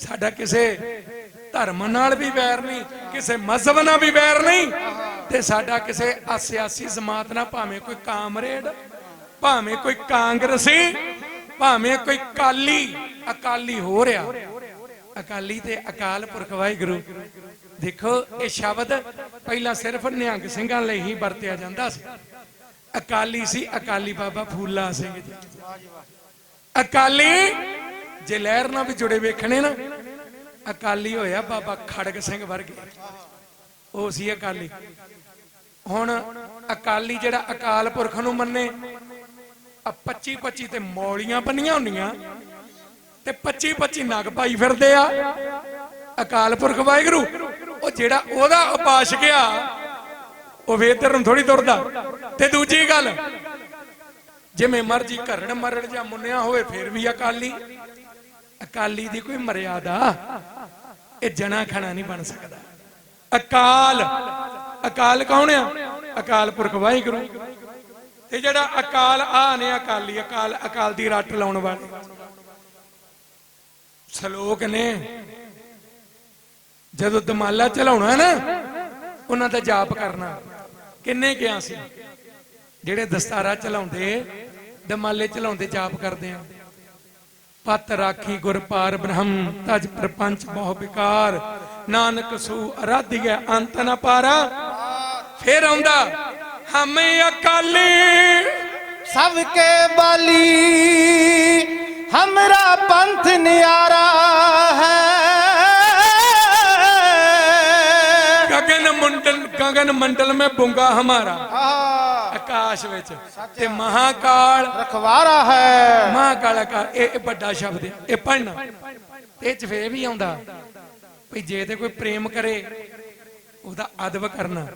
ਸਾਡਾ ਕਿਸੇ ਧਰਮ ਨਾਲ ਵੀ ਵੈਰ ਨਹੀਂ, ਕਿਸੇ ਮਜ਼ਹਬ ਨਾਲ ਵੀ ਵੈਰ ਨਹੀਂ ਤੇ ਸਾਡਾ ਕਿਸੇ ਸਿਆਸੀ ਜਮਾਤ ਨਾਲ ਭਾਵੇਂ ਕੋਈ ਕਾਮਰੇਡ, ਭਾਵੇਂ ਕੋਈ ਕਾਂਗਰਸੀ, ਭਾਵੇਂ ਕੋਈ ਕਾਲੀ ਅਕਾਲੀ ਹੋ ਰਿਹਾ। ਅਕਾਲੀ ਤੇ ਅਕਾਲ ਪੁਰਖ ਵਾਹਿਗੁਰੂ। ਦੇਖੋ, ਇਹ ਸ਼ਬਦ ਪਹਿਲਾਂ ਸਿਰਫ ਨਿਹੰਗ ਸਿੰਘਾਂ ਲਈ ਹੀ ਵਰਤਿਆ ਜਾਂਦਾ ਸੀ। ਅਕਾਲੀ ਸੀ, ਅਕਾਲੀ ਬਾਬਾ ਫੂਲਾ ਸਿੰਘ ਜੀ। ਅਕਾਲੀ ਜੇ ਲਹਿਰ ਨਾਲ ਵੀ ਜੁੜੇ ਵੇਖਣੇ ਨਾ, ਅਕਾਲੀ ਹੋਇਆ ਬਾਬਾ ਖੜਗ ਸਿੰਘ ਵਰਗੇ। ਉਹ ਸੀ ਅਕਾਲੀ। ਹੁਣ ਅਕਾਲੀ ਜਿਹੜਾ ਅਕਾਲ ਪੁਰਖ ਨੂੰ ਮੰਨੇ ਆ 25 25 ਤੇ ਮੌਲੀਆਂ ਬੰਨੀਆਂ ਹੁੰਦੀਆਂ, ਤੇ 25 25 ਨਗ ਪਾਈ ਫਿਰਦੇ ਆ। ਅਕਾਲ ਪੁਰਖ ਵਾਹਿਗੁਰੂ, ਉਹ ਜਿਹੜਾ ਉਹਦਾ ਉਪਾਸ ਗਿਆ ਉਹ ਵੇਦਰ ਨੂੰ ਥੋੜੀ ਤੁਰਦਾ। ਤੇ ਦੂਜੀ ਗੱਲ, ਜਿਵੇਂ ਮਰਜ਼ੀ ਘਰਣ ਮਰਣ ਜਾਂ ਮੁੰਨਿਆ ਹੋਵੇ, ਫਿਰ ਵੀ ਅਕਾਲੀ। ਅਕਾਲੀ ਦੀ ਕੋਈ ਮਰਿਆਦਾ, ਇਹ ਜਣਾ ਖਣਾ ਨਹੀਂ ਬਣ ਸਕਦਾ। ਅਕਾਲ ਅਕਾਲ ਕੌਣ ਆ? ਅਕਾਲ ਪੁਰਖ ਵਾਹਿਗੁਰੂ। ਤੇ ਜਿਹੜਾ ਅਕਾਲ ਆ ਨੇ ਅਕਾਲੀ, ਅਕਾਲ ਅਕਾਲ ਦੀ ਰੱਟ ਲਾਉਣ ਵਾਲੇ। ਸ਼ਲੋਕ ਨੇ, ਜਦੋਂ ਦਮਾਲਾ ਚਲਾਉਣਾ ਨਾ, ਉਹਨਾਂ ਦਾ ਜਾਪ ਕਰਨਾ। ਕਿੰਨੇ ਗਿਆ ਸੀ? ਜਿਹੜੇ ਦਸਤਾਰਾ ਚਲਾਉਂਦੇ, ਦਮਾਲੇ ਚਲਾਉਂਦੇ ਜਾਪ ਕਰਦੇ ਆ। ਪਤ ਰਾਖੀ ਗੁਰ ਪਾਰ ਬ੍ਰਹਮ, ਤਜ ਪ੍ਰਪੰਚ ਬਹੁ ਵਿਕਾਰ। ਨਾਨਕ ਸੂ ਅਰਾਧਿਐ, ਅੰਤ ਨ ਪਾਰਾ। ਫੇਰ ਆਉਂਦਾ, ਹਮੇ ਅਕਾਲੀ। ਸਭ ਕੇ ਬਾਲੀ, ਹਮਰਾ ਪੰਥ ਨਿਆਰਾ। गगन मंडल में बुंगा हमारा आकाश ਵਿੱਚ। ਤੇ ਮਹਾਕਾਲ। ਰਖਵਾਰਾ ਹੈ। ਮਹਾਕਾਲ ਇਹ ਵੱਡਾ ਸ਼ਬਦ ਹੈ। ਇਹ ਪੜਨਾ ਇਹ ਚ ਫੇਰ ਵੀ ਆਉਂਦਾ। ਭਈ ਜੇ ਤੇ ਕੋਈ ਪ੍ਰੇਮ ਕਰੇ ਉਹਦਾ ਅਦਬ ਕਰਨਾ।